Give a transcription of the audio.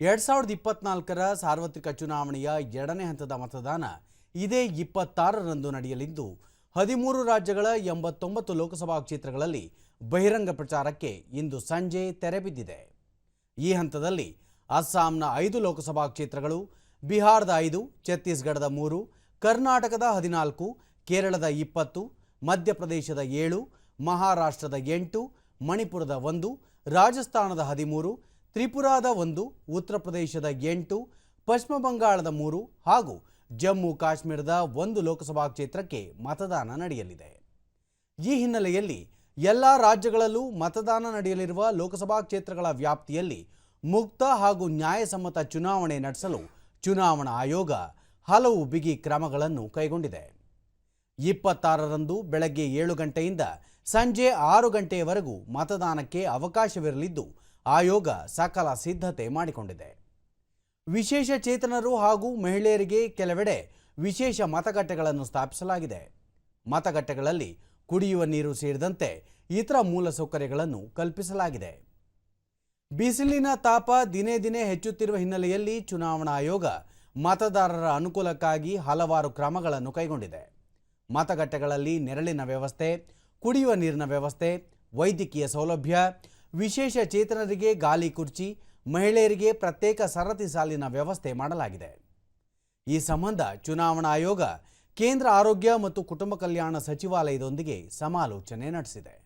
ಎರಡ್ ಸಾವಿರದ ಇಪ್ಪತ್ನಾಲ್ಕರ ಸಾರ್ವತ್ರಿಕ ಚುನಾವಣೆಯ ಎರಡನೇ ಹಂತದ ಮತದಾನ ಇದೇ ಇಪ್ಪತ್ತಾರರಂದು ನಡೆಯಲಿದ್ದು, ಹದಿಮೂರು ರಾಜ್ಯಗಳ ಎಂಬತ್ತೊಂಬತ್ತು ಲೋಕಸಭಾ ಕ್ಷೇತ್ರಗಳಲ್ಲಿ ಬಹಿರಂಗ ಪ್ರಚಾರಕ್ಕೆ ಇಂದು ಸಂಜೆ ತೆರೆಬಿದ್ದಿದೆ ಈ ಹಂತದಲ್ಲಿ ಅಸ್ಸಾಂನ ಐದು ಲೋಕಸಭಾ ಕ್ಷೇತ್ರಗಳು, ಬಿಹಾರದ ಐದು, ಛತ್ತೀಸ್ಗಢದ ಮೂರು, ಕರ್ನಾಟಕದ ಹದಿನಾಲ್ಕು, ಕೇರಳದ ಇಪ್ಪತ್ತು, ಮಧ್ಯಪ್ರದೇಶದ ಏಳು, ಮಹಾರಾಷ್ಟ್ರದ ಎಂಟು, ಮಣಿಪುರದ ಒಂದು, ರಾಜಸ್ಥಾನದ ಹದಿಮೂರು ತ್ರಿಪುರಾದ ಒಂದು, ಉತ್ತರ ಪ್ರದೇಶದ ಎಂಟು, ಪಶ್ಚಿಮ ಬಂಗಾಳದ ಮೂರು ಹಾಗೂ ಜಮ್ಮು ಕಾಶ್ಮೀರದ ಒಂದು ಲೋಕಸಭಾ ಕ್ಷೇತ್ರಕ್ಕೆ ಮತದಾನ ನಡೆಯಲಿದೆ. ಈ ಹಿನ್ನೆಲೆಯಲ್ಲಿ ಎಲ್ಲ ರಾಜ್ಯಗಳಲ್ಲೂ ಮತದಾನ ನಡೆಯಲಿರುವ ಲೋಕಸಭಾ ಕ್ಷೇತ್ರಗಳ ವ್ಯಾಪ್ತಿಯಲ್ಲಿ ಮುಕ್ತ ಹಾಗೂ ನ್ಯಾಯಸಮ್ಮತ ಚುನಾವಣೆ ನಡೆಸಲು ಚುನಾವಣಾ ಆಯೋಗ ಹಲವು ಬಿಗಿ ಕ್ರಮಗಳನ್ನು ಕೈಗೊಂಡಿದೆ. ಇಪ್ಪತ್ತಾರರಂದು ಬೆಳಗ್ಗೆ ಏಳು ಗಂಟೆಯಿಂದ ಸಂಜೆ ಆರು ಗಂಟೆಯವರೆಗೂ ಮತದಾನಕ್ಕೆ ಅವಕಾಶವಿರಲಿದ್ದು ಆಯೋಗ ಸಕಲ ಸಿದ್ಧತೆ ಮಾಡಿಕೊಂಡಿದೆ. ವಿಶೇಷ ಚೇತನರು ಹಾಗೂ ಮಹಿಳೆಯರಿಗೆ ಕೆಲವೆಡೆ ವಿಶೇಷ ಮತಗಟ್ಟೆಗಳನ್ನು ಸ್ಥಾಪಿಸಲಾಗಿದೆ. ಮತಗಟ್ಟೆಗಳಲ್ಲಿ ಕುಡಿಯುವ ನೀರು ಸೇರಿದಂತೆ ಇತರ ಮೂಲಸೌಕರ್ಯಗಳನ್ನು ಕಲ್ಪಿಸಲಾಗಿದೆ. ಬಿಸಿಲಿನ ತಾಪ ದಿನೇ ದಿನೇ ಹೆಚ್ಚುತ್ತಿರುವ ಹಿನ್ನೆಲೆಯಲ್ಲಿ ಚುನಾವಣಾ ಆಯೋಗ ಮತದಾರರ ಅನುಕೂಲಕ್ಕಾಗಿ ಹಲವಾರು ಕ್ರಮಗಳನ್ನು ಕೈಗೊಂಡಿದೆ. ಮತಗಟ್ಟೆಗಳಲ್ಲಿ ನೆರಳಿನ ವ್ಯವಸ್ಥೆ, ಕುಡಿಯುವ ನೀರಿನ ವ್ಯವಸ್ಥೆ, ವೈದ್ಯಕೀಯ ಸೌಲಭ್ಯ ವಿಶೇಷ ಚೇತನರಿಗೆ ಗಾಲಿ ಕುರ್ಚಿ, ಮಹಿಳೆಯರಿಗೆ ಪ್ರತ್ಯೇಕ ಸರತಿ ಸಾಲಿನ ವ್ಯವಸ್ಥೆ ಮಾಡಲಾಗಿದೆ. ಈ ಸಂಬಂಧ ಚುನಾವಣಾ ಆಯೋಗ ಕೇಂದ್ರ ಆರೋಗ್ಯ ಮತ್ತು ಕುಟುಂಬ ಕಲ್ಯಾಣ ಸಚಿವಾಲಯದೊಂದಿಗೆ ಸಮಾಲೋಚನೆ ನಡೆಸಿದೆ.